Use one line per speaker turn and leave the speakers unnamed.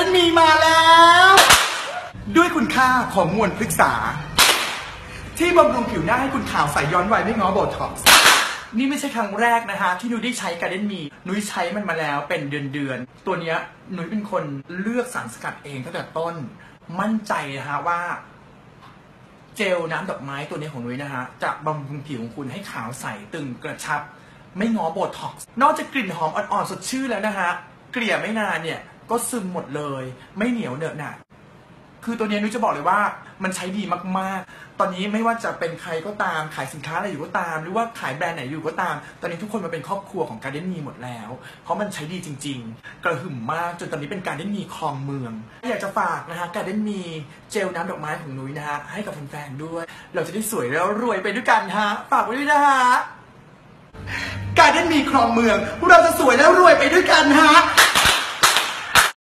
ดนมีมาแล้ว ด้วยคุณค่าของมวลพฤกษา ที่บำรุงผิวหน้าให้คุณขาวใสย้อนวัยไม่ง้อโบท็อกซ์นี่ไม่ใช่ครั้งแรกนะคะ ที่นุ้ยได้ใช้การเดนมีนุ้ยใช้มันมาแล้วเป็นเดือนๆตัวเนี้ยนุ้ยเป็นคนเลือกสารสกัดเองตั้งแต่ต้น มั่นใจนะคะว่า เจลน้ำดอกไม้ตัวนี้ของนุ้ยนะฮะจะบำรุงผิวของคุณให้ขาวใสตึงกระชับ ไม่ง้อโบท็อกซ์นอกจากกลิ่นหอมอ่อนๆสดชื่นแล้วนะฮะเกลี่ยไม่นานเนี่ย ก็ซึมหมดเลย ไม่เหนียวเหนอะหนะคือตัวนี้นุ้ยจะบอกเลยว่ามันใช้ดีมากๆ ตอนนี้ไม่ว่าจะเป็นใครก็ตามขายสินค้าอะไรอยู่ก็ตาม หรือว่าขายแบรนด์ไหนอยู่ก็ตาม ตอนนี้ทุกคนมาเป็นครอบครัวของการเดนมีหมดแล้ว เพราะมันใช้ดีจริง ๆ กระหึ่มมากจนตอนนี้เป็นการเดนมีคลองเมือง อยากจะฝากนะฮะการเดนมีเจลน้ำดอกไม้ของนุ้ยนะฮะให้กับแฟนๆด้วย เราจะได้สวยแล้วรวยไปด้วยกันฮะฝากไว้ด้วยนะฮะการเดนมีคลองเมือง เราจะสวยแล้วรวยไปด้วยกันฮะ